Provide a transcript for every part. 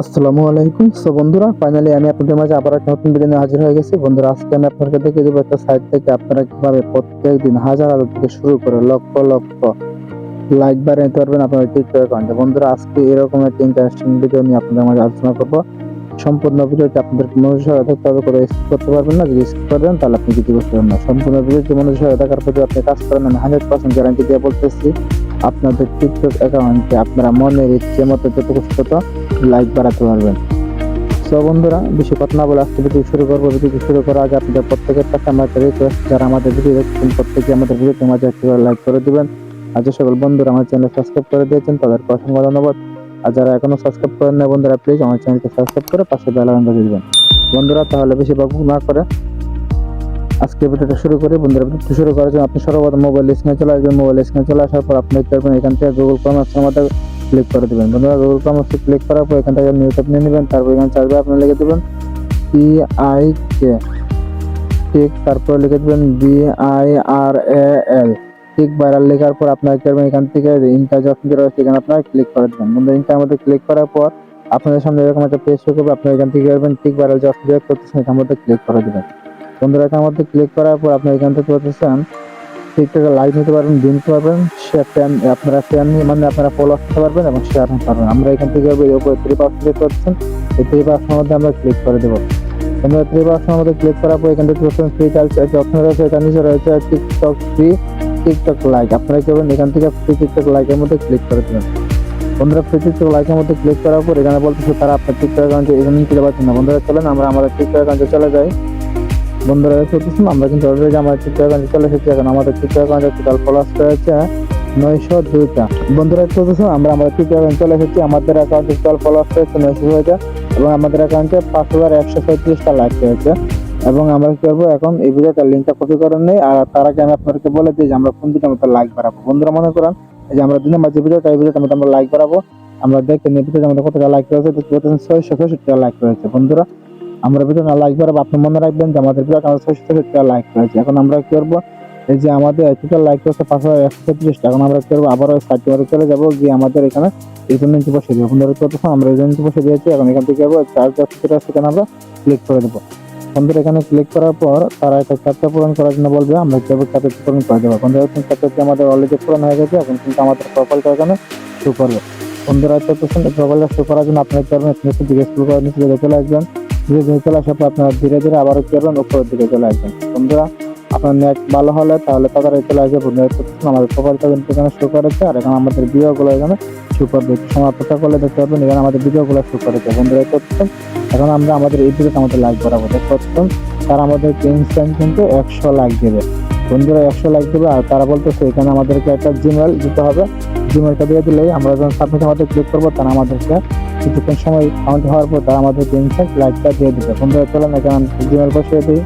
আসসালামু আলাইকুম। সো বন্ধুরা ফাইনালি আমি আপনাদের মাঝে আবার একটা নতুন ভিডিও নিয়ে হাজির হয়ে গেছি। বন্ধুরা, আজকে আমি আপনাদেরকে দেখিয়ে দেবো একটা সাইট থেকে আপনারা কীভাবে প্রত্যেক দিন হাজার হাজার থেকে শুরু করে লক্ষ লক্ষ লাইক বার নিতে পারবেন আপনার টিকটক অ্যাকাউন্টে বন্ধুরা, আজকে এরকম একটা ইন্টারেস্টিং ভিডিও নিয়ে আপনাদের মাঝে আলোচনা করব। সম্পূর্ণ ভিডিওটি আপনাদের মনোযোগ থাকতে হবে করে স্কিপ করতে পারবেন না। যদি স্কিপ করবেন তাহলে আপনি কিছু করতে পারবেন না। সম্পূর্ণ ভিডিওটি মনোযোগ থাকার পর যদি আপনি কাজ করেন, আমি হান্ড্রেড পার্সেন্ট গ্যারান্টি দিয়ে বলতেছি আপনাদের টিকটক অ্যাকাউন্টে আপনারা মনের ইচ্ছে মতো যতটুকু তত লাইক বাড়াতে পারবেন। সো বন্ধুরা, বেশি কথা না বলে আজকে ভিডিও শুরু করব। ভিডিও শুরু করার আগে আপনাদের প্রত্যেকের কাছে আমার একটা রিকোয়েস্ট যারা আমাদের ভিডিও দেখছেন, প্রত্যেকে আমাদের ভিডিওতে মাঝে একটি লাইক করে দিবেন। আর যে সকল বন্ধুরা আমার চ্যানেল সাবস্ক্রাইব করে দিয়েছেন, তাদেরকে অসংখ্য ধন্যবাদ। আর যারা এখনও সাবস্ক্রাইব করেন না বন্ধুরা প্লিজ আমার চ্যানেলকে সাবস্ক্রাইব করে পাশে বেল দিবেন। বন্ধুরা, তাহলে বেশি বাবু না করে আজকে ভিডিওটা শুরু করি। বন্ধুরা, ভিডিওটা শুরু করার জন্য আপনি সর্বপ্রথম মোবাইল স্ক্রিনে চলে আসবেন। মোবাইল স্ক্রিনে চলে আসার পর আপনি পারবেন এখান থেকে গুগল ক্রোম অপশনের মধ্যে ক্লিক করে দিবেন। বন্ধুরা গুগল ক্রোম অপশন ক্লিক করার পর এখান থেকে নিউজ আপনি নেবেন। তারপর এখানে চার্জে আপনি লিখে দেবেন পি আই কে ঠিক, তারপর লিখে দেবেন বি আই আর এ এল ঠিক ভাইরাল লেখার পর আপনার করবেন? এখান থেকে ইনকাজ অপশন রয়েছে, এখানে আপনারা ক্লিক করে দেবেন। বন্ধুরা ইনকার মধ্যে ক্লিক করার পর আপনাদের সামনে এরকম একটা পেজ শো করবে আপনি এখান থেকে করবেন? ঠিক ভাইরাল যে অপশন করতেছেন এখান মধ্যে ক্লিক করে দেবেন। বন্ধুরা এখান মধ্যে ক্লিক করার পর আপনি এখান থেকে করতেছেন টিকটকে লাইক নিতে পারবেন দিন নিতে পারবেন শেয়ার ফ্যান আপনারা ফ্যান মানে আপনারা ফলো করতে পারবেন এবং শেয়ার নিতে পারবেন। আমরা এখান থেকে এই উপরে থ্রি পার্সেন্ট দেখতে পাচ্ছেন এই থ্রি পার্সেন্টের মধ্যে আমরা ক্লিক করে দেবো। আমরা থ্রি পার্সেন্টের মধ্যে ক্লিক করার পর এখান থেকে পাচ্ছেন ফ্রি চার্জ অপশন রয়েছে এখানে নিচে রয়েছে টিকটক ফ্রি টিকটক লাইক আপনারা কি করবেন? এখান থেকে ফ্রি টিকটক লাইকের মধ্যে ক্লিক করে দেবেন। বন্ধুরা ফ্রি টিকটক লাইকের মধ্যে ক্লিক করার পর এখানে বলতেছে তারা আপনার টিকটক অ্যাকাউন্টে এখানে নিতে পারছেন না। বন্ধুরা, চলেন আমরা আমাদের টিকটক অ্যাকাউন্টে চলে যাই। বন্ধুরা চলতেছেন আমরা কিন্তু অলরেডি আমার অ্যাকাউন্টে চলে এসেছি। এখন আমাদের অ্যাকাউন্টে টোটাল ফলোয়ার্স রয়েছে নয়শো দুইটা। বন্ধুরা চলতেছে আমরা আমাদের অ্যাকাউন্টে চলে এসেছি। আমাদের অ্যাকাউন্টে টোটাল ফলোয়ার্স রয়েছে, নয়শো দুইটা। এবং আমাদের অ্যাকাউন্টে পাঁচ হাজার একশো পঁয়ত্রিশটা লাইক রয়েছে। এবং আমরা কি করব এখন, এই ভিডিওটার লিঙ্কটা কপি করে নেই। আর তার আগে আমি আপনাদেরকে বলে দিই যে, আমরা কোন ভিডিওর মতো লাইক বাড়াবো। বন্ধুরা মনে করেন যে, আমরা দিনের মাঝে ভিডিওটা, এই ভিডিওটার মধ্যে আমরা লাইক বাড়াবো। আমরা দেখতে নিই ভিডিওটার মধ্যে কতটা লাইক রয়েছে, দেখতে পাচ্ছেন, ছয়শো ছয়ষট্টি লাইক রয়েছে। বন্ধুরা আমরা ভিডিওটা লাইক বাড়াবো আপনি মনে রাখবেন যে আমাদের ভিডিওটা আমাদের ছয়শো ছয়ষট্টি লাইক রয়েছে এখন আমরা কি করব? এই যে আমাদের টোটাল লাইক রয়েছে পাঁচ হাজার একশো পঁয়ত্রিশটা এখন আমরা কি করব? আবার ওই সাইটটি বারে চলে যাব, গিয়ে আমাদের এখানে জন্য নিচে বসে দেবো। বন্ধুরা কত আমরা জন্য বসে দিয়েছি। এখন এখান থেকে যাব চার্জ সেখানে আমরা ক্লিক করে দেবো। বন্ধুরা এখানে ক্লিক করার পর তারা একটা ক্যাপচা পূরণ করার জন্য বলবে, আমরা কীভাবে ক্যাপচা পূরণ করে দেবো। এখন ক্যাপচাটি আমাদের অলরেডি পূরণ হয়ে গেছে। এখন কিন্তু আমাদের প্রোফাইলটা এখানে শো করবে। বন্ধুরা চলতেছেন প্রোফাইলটা শো করার জন্য আপনার নিচে দিকে করে নিচে চলে আসবেন। ধীরে ধীরে চলে আসার পর আপনারা ধীরে ধীরে আবারও কি করবেন উপরের দিকে চলে আসবেন। বন্ধুরা, আপনার নেট ভালো হলে তাহলে তাড়াতাড়ি চলে আসবে বন্ধুরা আমাদের প্রকল্প কিন্তু এখানে শুরু করেছে, আর এখানে আমাদের ভিডিওগুলো এখানে করবে। দিচ্ছে সময় অপেক্ষা করলে দেখতে পাবেন এখানে আমাদের ভিডিওগুলো শুরু করেছে। বন্ধুরা করছেন এখন আমরা আমাদের এই ভিডিওতে আমাদের লাইক বাড়াবো। দেখতে পাচ্ছেন, তারা আমাদের ইনস্ট্যান্ট কিন্তু একশো লাইক দেবে। বন্ধুরা একশো লাইক দেবে আর তারা বলতেছে, এখানে আমাদেরকে একটা জিমেল দিতে হবে। জিমেলটা দিয়ে দিলেই আমরা যখন সাবমিট আমাদের ক্লিক করব, তারা আমাদেরকে কিছুক্ষণ সময় কাউন্ট হওয়ার পর তারা আমাদের ইনস্ট্যান্ট লাইকটা দিয়ে দেবে। বন্ধুরা, চলেন এখানে জিমেল বসিয়ে দিই।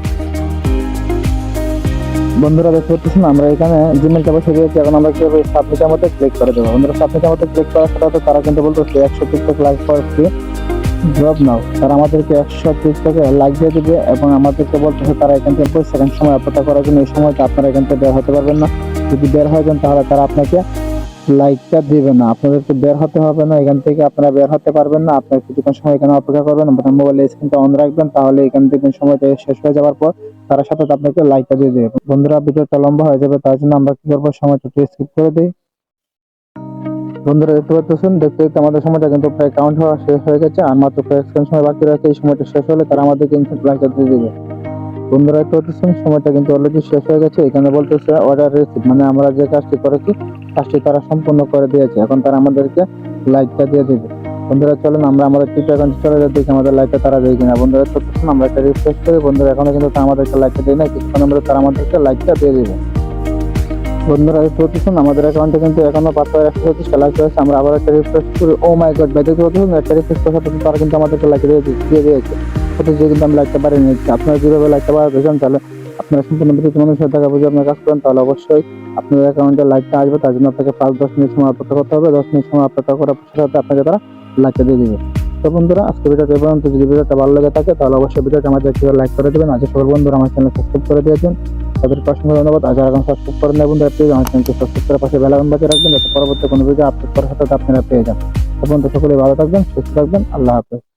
বন্ধুরা, দেখতে পাচ্ছেন, আমরা এখানে জিমেলটা বসে দিয়েছি। এখন আমরা কি সাবমিটের মধ্যে ক্লিক করে দেবো? বন্ধুরা সাবমিটের মধ্যে ক্লিক করার সাথে তারা কিন্তু বলতেছে, একশো টিকটক লাইক ফর ড্রপ নাও। তারা আমাদেরকে একশো টিকটকে লাইক দিয়ে দিবে এবং আমাদেরকে বলতেছে তারা এখান থেকে সেকেন্ড সময় অপেক্ষা করার জন্য এই সময়টা আপনারা এখান থেকে বের হতে পারবেন না। যদি বের হয়ে যান তাহলে তারা আপনাকে লাইকটা দিবে না। আপনাদেরকে বের হতে হবে না, এখান থেকে আপনারা বের হতে পারবেন না। আপনার কিছুক্ষণ সময় এখানে অপেক্ষা করবেন, আপনার মোবাইলের স্ক্রিনটা অন রাখবেন, তাহলে এখান থেকে সময়টা শেষ হয়ে যাওয়ার পর তারা সাথে আপনাকে লাইকটা দিয়ে দেবে। বন্ধুরা, ভিডিওটা লম্বা হয়ে যাবে, তার জন্য আমরা কি করব, সময়টা স্কিপ করে দিই। বন্ধুরা, দেখতে পাচ্ছেন? দেখতে দেখতে আমাদের সময়টা কিন্তু প্রায় কাউন্ট হওয়া শেষ হয়ে গেছে, আর মাত্র কয়েক সেকেন্ড সময় বাকি রয়েছে। এই সময়টা শেষ হলে তারা আমাদেরকে ইনস্ট্যান্ট লাইকটা দিয়ে দেবে। বন্ধুরা, দেখতে পাচ্ছেন? সময়টা কিন্তু অলরেডি শেষ হয়ে গেছে। এখানে বলতেছে অর্ডার রিসিভ মানে আমরা যে কাজটি করেছি, কাজটি তারা সম্পূর্ণ করে দিয়েছে। এখন তারা আমাদেরকে লাইকটা দিয়ে দেবে। বন্ধুরা, চলেন আমরা আমাদের এখন চলে দেখি আমাদের লাইকটা তারা দেয় কিনা। বন্ধুরা চলতেছেন আমরা একটা রিফ্রেশ করি। বন্ধুরা, এখনও কিন্তু আমাদেরকে লাইকটা দেয় না কিছুক্ষণ মধ্যে তারা আমাদেরকে লাইকটা দিয়ে দেবে। বন্ধুরা চলতেছেন আমাদের অ্যাকাউন্টে কিন্তু এখনও পাঁচ হাজার একশো পঁচিশটা লাইক রয়েছে। আমরা আবার একটা রিফ্রেশ করি। ও মাই গড ভাই, দেখতে পাচ্ছেন? একটা রিফ্রেশ করার সাথে তারা কিন্তু আমাদেরকে লাইক দিয়ে দিয়ে দিয়েছে। অথচ কিন্তু আমি লাইকটা নিচ্ছি, আপনারা যেভাবে লাইকটা বাড়াতে চান, তাহলে আপনারা সম্পূর্ণ ভিডিও মানুষের সাথে টাকা বুঝে আপনার কাজ করেন। তাহলে অবশ্যই আপনার অ্যাকাউন্টে লাইকটা আসবে, তার জন্য আপনাকে পাঁচ, দশ মিনিট সময় অপেক্ষা করতে হবে। দশ মিনিট সময় অপেক্ষা করার সাথে আপনাকে তারা লাইকটা দিয়ে দিবে। তো বন্ধুরা, আজকে ভিডিওটা পর্যন্ত। যদি ভিডিওটা ভালো লাগে থাকে, তাহলে অবশ্যই ভিডিওটা আমাদের একটু লাইক করে দেবেন। আজকে সকল বন্ধুরা আমার চ্যানেল সাবস্ক্রাইব করে দিয়েছেন। তাদের অসংখ্য ধন্যবাদ। আর যারা সাবস্ক্রাইব করেন না বন্ধুরা প্লিজ আমার চ্যানেলকে সাবস্ক্রাইব করে পাশে বেল আইকন বাজিয়ে রাখবেন, যাতে পরবর্তী কোনো ভিডিও আপলোড করার সাথে আপনারা পেয়ে যান। তখন তো সকলে ভালো থাকবেন, সুস্থ থাকবেন। আল্লাহ হাফেজ।